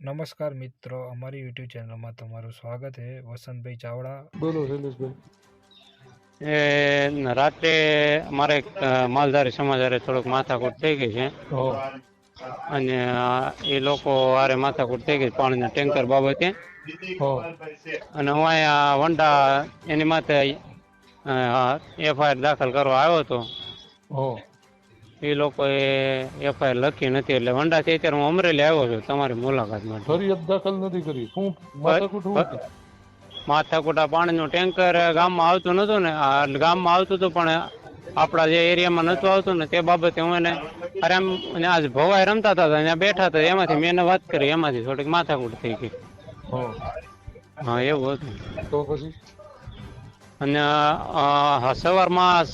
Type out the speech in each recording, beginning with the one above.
નમસ્કાર મિત્રો અમારી યુટ્યુબ ચેનલમાં તમારું સ્વાગત છે. વસંતભાઈ ચાવડા. બોલો શૈલેષભાઈ. એ રાત્રે અમારે માલધારી સમાજારે થોડોક માથાકૂટ થઈ ગઈ છે. હો અને એ લોકો આરે માથાકૂટ થઈ ગઈ પાણીના ટેન્કર બાબતે. હો અને હું અહીંયા વંડા એની માથે એફઆઈઆર દાખલ કરવા આવ્યો હતો. હો એ લોકોએ એફઆઈઆર લખી નથી એટલે વંડાથી અત્યારે હું અમરેલી આવ્યો છું તમારી મુલાકાત માટે. ફરિયાદ દાખલ નથી કરી. શું માથાકૂટ પાણીનું ટેન્કર ગામમાં આવતું નતું ને ગામમાં આવતું હતું પણ આપણા જે એરિયામાં નતું આવતું ને તે બાબતે હું એને અરે અને આજ ભવાઈ રમતા હતા ત્યાં બેઠા હતા એમાંથી મેં એને વાત કરી એમાંથી થોડીક માથાકૂટ થઈ ગઈ. હા. એવું હતું. તો પછી? અને સવારમાં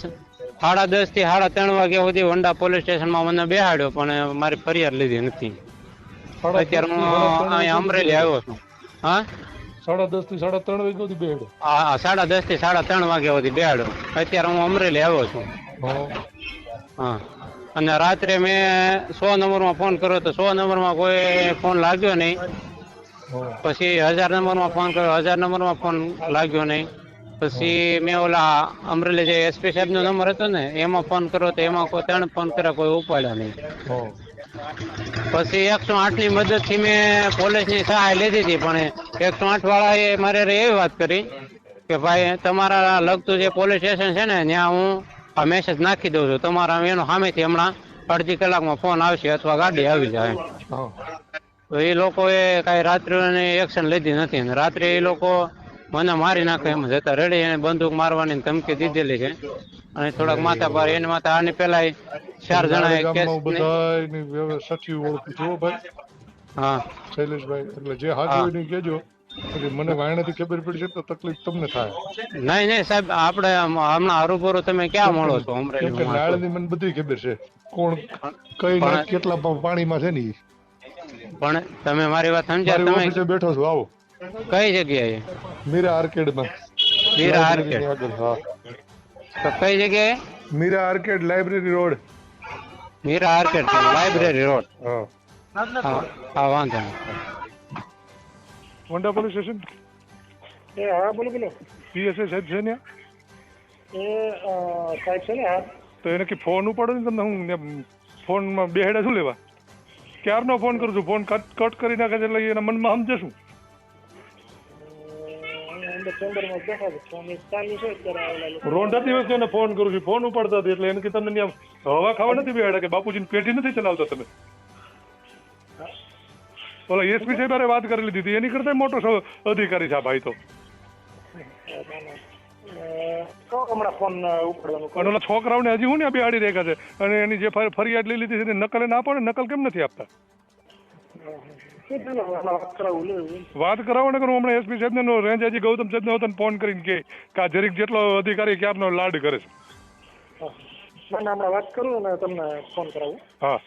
સાડા દસથી સાડા ત્રણ વાગ્યા સુધી વંડા પોલીસ સ્ટેશનમાં મને બેહાડ્યો પણ મારી ફરિયાદ લીધી નથી. અત્યારે હું અહીંયા અમરેલી આવ્યો છું. હા? સાડા દસથી સાડા ત્રણ વાગ્યા સુધી બેહાડ્યો. હા સાડા દસથી સાડા ત્રણ વાગ્યા સુધી બેહાડ્યો. અત્યારે હું અમરેલી આવ્યો છું. હા. અને રાત્રે મેં સો નંબરમાં ફોન કર્યો તો સો નંબરમાં કોઈ ફોન લાગ્યો નહીં. પછી હજાર નંબરમાં ફોન કર્યો હજાર નંબરમાં ફોન લાગ્યો નહીં. પછી મેં ઓલા અમરેલી જે એસપી સાહેબનો નંબર હતો ને એમાં ફોન કર્યો તો એમાં કોઈ ત્રણ ફોન કર્યા કોઈ ઉપાડ્યા નહીં. પછી એકસો આઠની મદદથી મેં પોલીસની સહાય લીધી હતી પણ એકસો આઠ વાળાએ મારે એવી વાત કરી કે ભાઈ તમારા લગતું જે પોલીસ સ્ટેશન છે ને ત્યાં હું આ મેસેજ નાખી દઉં છું. તમારા એનો સામેથી હમણાં અડધી કલાકમાં ફોન આવશે અથવા ગાડી આવી જાય. તો એ લોકોએ કાંઈ રાત્રે એક્શન લીધી નથી. રાત્રે એ લોકો મને મારી નાખે એમ જતા રેડી એને બંદૂક મારવાની ધમકી દીધેલી છે. અને થોડાક માથા પર એની માથે આની પેલા ચાર જણા બધાયની ઓળખું છું ભાઈ. હા. શૈલેષભાઈ એટલે જે હાજર હોય ને કહેજો. મને વાયણાથી ખબર પડશે તો તકલીફ તમને થાય. નહીં નહીં સાહેબ આપણે હમણાં હરુભરું તમે ક્યાં મળો છો કેમ નાળની મને બધી ખબર છે. કોણ કઈ કેટલા પાણીમાં છે ને પણ તમે મારી વાત સમજ્યા તમે બેઠો છો આવો. કઈ જગ્યાએ? મીરા આર્કેડમાં. મીરા આર્કેડ. હા. તો કઈ જગ્યાએ? Meera arcade library road. Meera arcade library road. હા. હા હા વાંધો નહીં. વંડા પોલીસ સ્ટેશન? એ હા બોલો બોલો. પીએસએ સાહેબ છે ને એ સાહેબ છે ને હા. તો એને કે ફોન ઉપાડો ને તમને હું ફોનમાં બેહેડા શું લેવા? ક્યારનો ફોન કરું છું? ફોન કટ કટ કરી નાખે છે એટલે એના મનમાં સમજે શું? ચેમ્બરમાં બેઠા છે. ફોન ચાલુ છે અત્યારે આવેલા લોકો. રોંઢા દિવસ એને ફોન કરું છું. ફોન ઉપાડતા હતી એટલે એને કે તમને હવા ખાવા નથી બેહાડા કે બાપુજીની પેટી નથી ચલાવતા તમે? ઓલા એસપી સાહેબ અરે વાત કરી લીધી હતી. એની કરતા મોટો અધિકારી છે આ ભાઈ તો. છોકરાઓને હજી હું ને બિહાડી રેખા છે? અને એની જે ફરિયાદ લઈ લીધી છે નકલે ના પડે નકલ કેમ નથી આપતા? વાત કરાવું ને કરું હમણાં એસપી સાહેબ ને રેન્જ હજી ગૌતમ સાહેબ ને તને ફોન કરીને કે કે આ જરીક જેટલો અધિકારી ક્યારનો લાડ કરે છે. મને હમણાં વાત કરું અને તમને ફોન કરાવું. હા.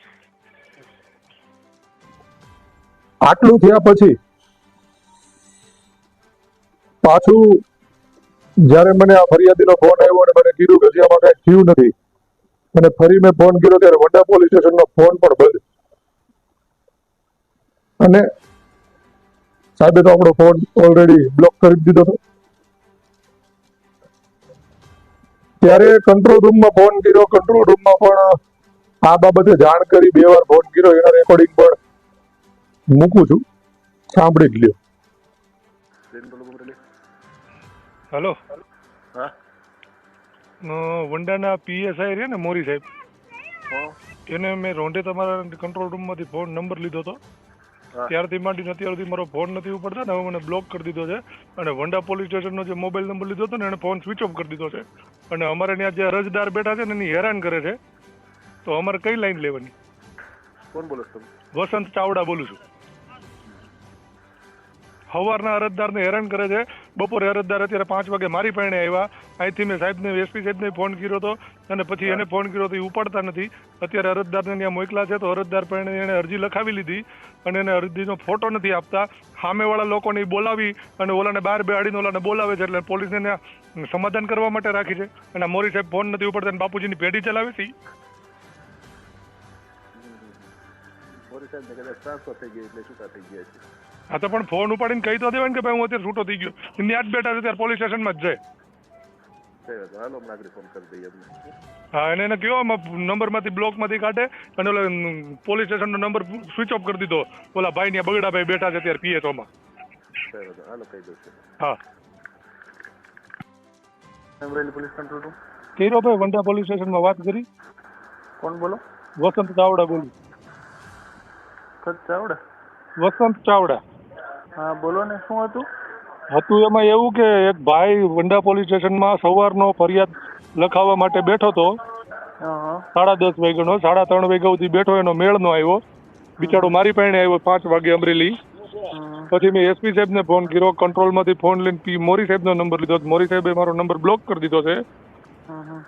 આટલું થયા પછી પાછું જ્યારે મને આ ફરિયાદીનો ફોન આવ્યો અને મને કીધું કે હજી આમાં કઈ થયું નથી અને ફરી મેં ફોન કર્યો ત્યારે વડા પોલીસ સ્ટેશનનો ફોન પણ બંધ. અને સાહેબે તો આપણો ફોન ઓલરેડી બ્લોક કરી દીધો હતો. ત્યારે કંટ્રોલ રૂમમાં ફોન કર્યો. કંટ્રોલ રૂમમાં પણ આ બાબતે જાણ કરી. બે વાર ફોન કર્યો. એના રેકોર્ડિંગ પણ મૂકું છું. સાંભળી જ લ્યો. હેલો હા. વંડાના પીએસઆઈ રે ને મોરી સાહેબ. એને મેં રોંઢે તમારા કંટ્રોલ રૂમમાંથી ફોન નંબર લીધો હતો. ત્યારથી માંડીને અત્યાર સુધી મારો ફોન નથી ઉપડતા ને હવે મને બ્લોક કરી દીધો છે. અને વંડા પોલીસ સ્ટેશનનો જે મોબાઈલ નંબર લીધો હતો ને એને ફોન સ્વિચ ઓફ કરી દીધો છે. અને અમારે ત્યાં જે અરજદાર બેઠા છે ને એની હેરાન કરે છે. તો અમારે કઈ લાઈન લેવાની? કોણ બોલો છો વસંત ચાવડા બોલું છું. સવારના અરજદારને હેરાન કરે છે. બપોરે અરજદાર અત્યારે પાંચ વાગે મારી પાસે આવ્યા. અહીંથી મેં સાહેબને, એસપી સાહેબને ફોન કર્યો હતો અને પછી એને ફોન કર્યો તો એ ઉપાડતા નથી. અત્યારે અરજદારને ત્યાં મોકલા છે તો અરજદાર પરણે એને અરજી લખાવી લીધી અને એને અરજીનો ફોટો નથી આપતા. સામેવાળા લોકોને બોલાવી અને ઓલાને બહાર બેહાડીને ઓલાને બોલાવે છે એટલે પોલીસને સમાધાન કરવા માટે રાખી છે. અને મોરી સાહેબ ફોન નથી ઉપાડતા અને બાપુજીની પેઢી ચલાવે છે મોરી સાહેબ ટ્રાન્સફર થઈ ગયા એટલે છૂટા થઈ ગયા છે. હા તો પણ ફોન ઉપાડીને કહી તો દેવાય ને કે ભાઈ હું અત્યારે છૂટો થઈ ગયો. ત્યાં જ બેઠા છે ત્યારે પોલીસ સ્ટેશનમાં જ જાય. હાલો હમણાં ફોન કરી દઈએ હા એને એને કયો નંબરમાંથી બ્લોકમાંથી કાઢે અને ઓલા પોલીસ સ્ટેશનનો નંબર સ્વિચ ઓફ કરી દીધો. ઓલા ભાઈ ત્યાં બગડા ભાઈ બેઠા છે ત્યારે પીએચઓમાં હાલો કહી દઉં હા. અમરેલી પોલીસ કંટ્રોલ રૂમ કીરો ભાઈ વંડા પોલીસ સ્ટેશનમાં વાત કરી. કોણ બોલો? વસંત ચાવડા બોલું. ચાવડા? વસંત ચાવડા. હા બોલો ને શું હતું? હતું એમાં એવું કે એક ભાઈ વંડા પોલીસ સ્ટેશનમાં સવારનો ફરિયાદ લખાવવા માટે બેઠો હતો. સાડા દસ વાગ્યાનો સાડા ત્રણ વાગ્યા સુધી બેઠો એનો મેળ નો આવ્યો. બિચારો મારી પાસે આવ્યો પાંચ વાગે અમરેલી. પછી મેં એસપી સાહેબને ફોન કર્યો કંટ્રોલમાંથી ફોન લઈને પી મોરી સાહેબનો નંબર લીધો મોરી સાહેબે મારો નંબર બ્લોક કરી દીધો છે.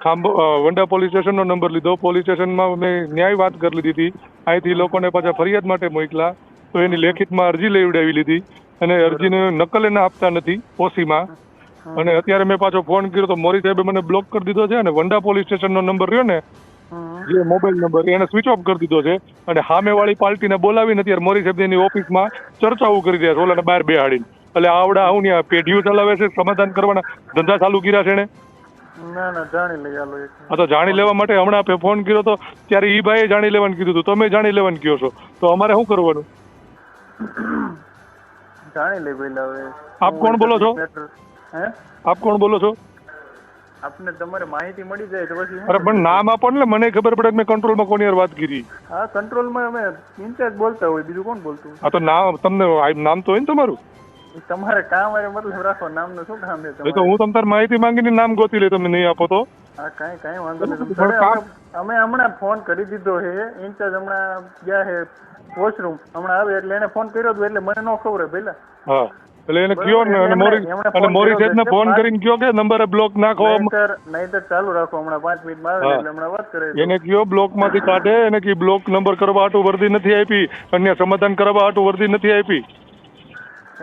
ખાંભો વંડા પોલીસ સ્ટેશનનો નંબર લીધો. પોલીસ સ્ટેશનમાં મેં ન્યાય વાત કરી લીધી હતી. અહીંથી લોકોને પાછા ફરિયાદ માટે મોકલા તો એની લેખિતમાં અરજી લેવડાવી લીધી અને અરજીને નકલ એને આપતા નથી ઓસીમાં. અને અત્યારે મેં પાછો ફોન કર્યો તો મોરી સાહેબે મને બ્લોક કરી દીધો છે અને વંડા પોલીસ સ્ટેશનનો નંબર રહ્યો ને જે મોબાઈલ નંબર એને સ્વિચ ઓફ કરી દીધો છે. અને સામેવાળી પાર્ટીને બોલાવીને અત્યારે મોરી સાહેબ એની ઓફિસમાં ચર્ચાઓ કરી રહ્યા છે ઓલાને બહાર બેહાડીને. એટલે આવડા આવું ને પેઢીઓ ચલાવે છે સમાધાન કરવાના ધંધા ચાલુ કર્યા છે એને? ના ના જાણી લઈ તો જાણી લેવા માટે હમણાં ફોન કર્યો તો ત્યારે ઈ ભાઈએ જાણી લેવાનું કીધું હતું તમે જાણી લેવાનું કહો છો? તો અમારે શું કરવાનું? જાણી લે પેલા હવે આપ કોણ બોલો છો? હે આપ કોણ બોલો છો? આપને તમારે માહિતી મળી જાય તો પછી અરે પણ નામ આપો ને મને ખબર પડે મેં કંટ્રોલમાં કોની વાત કરી. હા કંટ્રોલમાં અમે ઇન્ચાર્જ બોલતા હોય બીજું કોણ બોલતું? આ તો નામ તમને નામ તો હોય ને તમારું? તમારે કામ અરે મતલબ રાખો નામનું શું કામ છે તો હું તમ તાર માહિતી માંગીને નામ ગોતી લે તમે નહીં આપો તો. હા કાંઈ કાંઈ વાંધો નહીં. અમે હમણાં ફોન કરી દીધો છે ઇન્ચાર્જ હમણાં ગયા છે વોશરૂમ. હમણાં આવે એટલે એને ફોન કર્યો હતો એટલે મને ન ખબર પેલા હા એટલે એને કયો ને અને મોરી અને મોરી કર્યો સાહેબને ફોન કરીને કયો કે નંબર બ્લોક નાખો નહીતર નહીતર ચાલુ રાખો હમણાં પાંચ મિનિટમાં આવે એટલે હમણાં વાત કરે એને કયો બ્લોકમાંથી કાઢે એને કી બ્લોક નંબર કરવા હાટું વર્દી નથી આપી અન્ય સમાધાન કરવા હાટું વર્દી નથી આપી.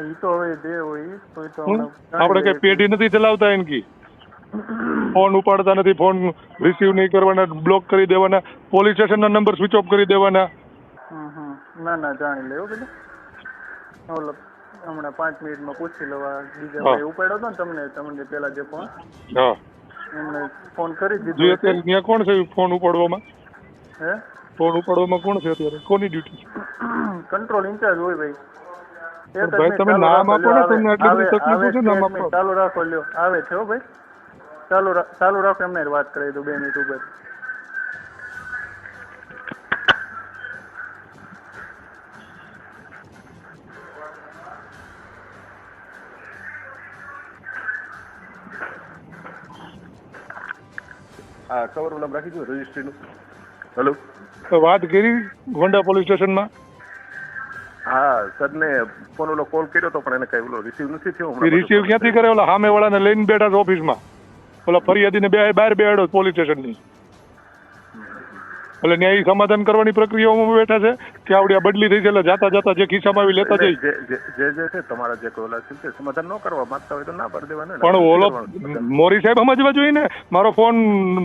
ઈ તો હવે દે હોય તો તો આપણે કઈ પેઢી નથી ચલાવતા એમ કી. ફોન ઉપાડતા નથી ફોન રિસીવ નહીં કરવાના બ્લોક કરી દેવાના પોલીસ સ્ટેશનના નંબર સ્વિચ ઓફ કરી દેવાના. ના ના જાણી લેવો કીધું ઓલો હમણાં પાંચ મિનિટમાં પૂછી લેવા બીજા ભાઈ ઉપાડ્યો હતો ને તમને તમને પેલા જે ફોન એમણે ફોન કરી દીધો અત્યારે ત્યાં કોણ છે ફોન ઉપાડવામાં? હે? ફોન ઉપાડવામાં કોણ છે અત્યારે? કોની ડ્યુટી કંટ્રોલ ઇન્ચાર્જ હોય ભાઈ. ભાઈ, તમે ચાલુ નામ રાખો, આપો ને, લ્યો, તમને આવે- બધી છે, નામ આપો. ચાલુ રાખો લ્યો આવે છે હો ભાઈ. ચાલુ ચાલુ રાખો એમને વાત કરી દઉં બે મિનિટ ઉપર. હા કવર ઓલા રાખી દો રજીસ્ટ્રીનું. હેલો. વાત કરી ગોંડા પોલીસ સ્ટેશનમાં? હા સરને ફોન ઓલો કોલ કર્યો તો પણ એને કઈ ઓલો રિસીવ નથી થયો રિસીવ ક્યાંથી કરે? ઓલા સામે વાળાને લઈને બેઠા ઓફિસમાં ઓલા ફરિયાદીને બે બહાર બેહાડો પોલીસ સ્ટેશનની. એટલે ન્યાયી સમાધાન કરવાની પ્રક્રિયાઓમાં બેઠા છે. કે આવડી આ બદલી થઈ છે એટલે જાતા જાતા જે ખિસ્સામાં આવી લેતા જઈ. જે જે- છે તમારા જે કોલા છે સમાધાન ન કરવા માંગતા હોય તો ના પાડી દેવાના પણ ઓલો મોરી સાહેબ સમજવા જોઈએ ને? મારો ફોન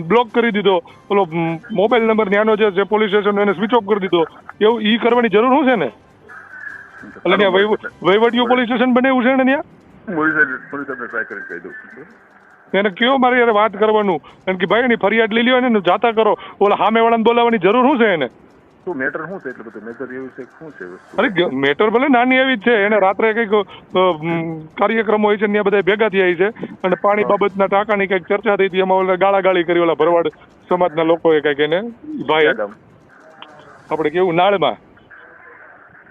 બ્લોક કરી દીધો. ઓલો મોબાઈલ નંબર ન્યાનો જે પોલીસ સ્ટેશન એને સ્વિચ ઓફ કરી દીધો. એવું ઈ કરવાની જરૂર શું છે ને? એટલે ત્યાં વહીવટીઓ પોલીસ સ્ટેશન બનાવ્યું છે ને ત્યાં? પોલીસ પોલીસ ટ્રાય કરી કહી દઉં એને કયો મારી યાર વાત કરવાનું? કારણ કે ભાઈ એની ફરિયાદ લઈ લ્યો ને એનું જાતા કરો. ઓલા સામે વાળાને બોલાવવાની જરૂર શું છે એને? શું મેટર શું છે? એટલે બધું મેટર એવું છે શું છે? અરે મેટર ભલે નાની એવી જ છે. એને રાત્રે કંઈક કાર્યક્રમ હોય છે ત્યાં બધા ભેગા થયા છે. અને પાણી બાબતના ટાંકાની કંઈક ચર્ચા થઈ હતી. એમાં ઓલા ગાળાગાળી કરી ઓલા ભરવાડ સમાજના લોકોએ કંઈક એને ભાઈ આપણે કેવું નાળમાં?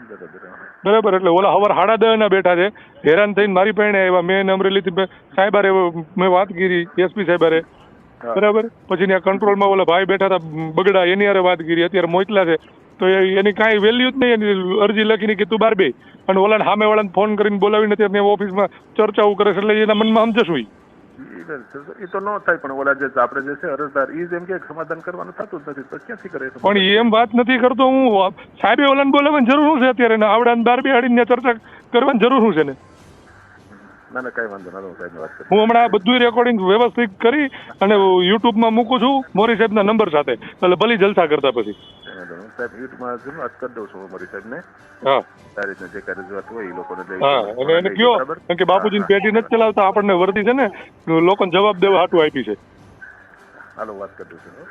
બરાબર. બરાબર એટલે ઓલા હવાર સાડા દસ ના બેઠા છે. હેરાન થઈને મારી પાસે આવ્યા. મેં અમરેલીથી સાહેબારે મેં વાત કરી એસપી સાહેબારે. બરાબર? પછી ત્યાં કંટ્રોલમાં ઓલા ભાઈ બેઠા હતા બગડા એની હારે વાત કરી. અત્યારે મોકલા છે. તો એ- એની કાંઈ વેલ્યુ જ નહીં. એની અરજી લખીને કે તું બાર બે. અને ઓલાને સામે વાળાને ફોન કરીને બોલાવીને ત્યાં ઓફિસમાં ચર્ચાઓ કરે છે. એટલે એના મનમાં સમજશું ઈ તો- ન થાય પણ ઓલા જે આપણે જે છે અરજદાર એ જ એમ કે સમાધાન કરવાનું થતું જ નથી. તો ક્યાંથી કરે પણ એમ વાત નથી કરતો હું. સાહેબે ઓલાને બોલાવવાની જરૂર શું છે અત્યારે? આવડાને બાર બેહાડીને ચર્ચા કરવાની જરૂર શું છે ને? ના ના કઈ વાંધો ના સાહેબ વાત હું હમણાં બધું રેકોર્ડિંગ વ્યવસ્થિત કરી અને યુટ્યુબમાં મૂકું છું મોરી સાહેબના નંબર સાથે. એટલે ભલી જલસા કરતા પછી. સાહેબ યુટ્યુબમાં વાત કરી દઉં છું મોરી સાહેબને. હા. આ રીતના જે કાંઈ રજૂઆત હોય એ લોકોને લઈ હા અને એને કયો? કેમ કે બાપુજીની પેટી નથી ચલાવતા આપણને વર્દી છે ને લોકોને જવાબ દેવા હાટું આપી છે. હાલો વાત કરી દઉં છું.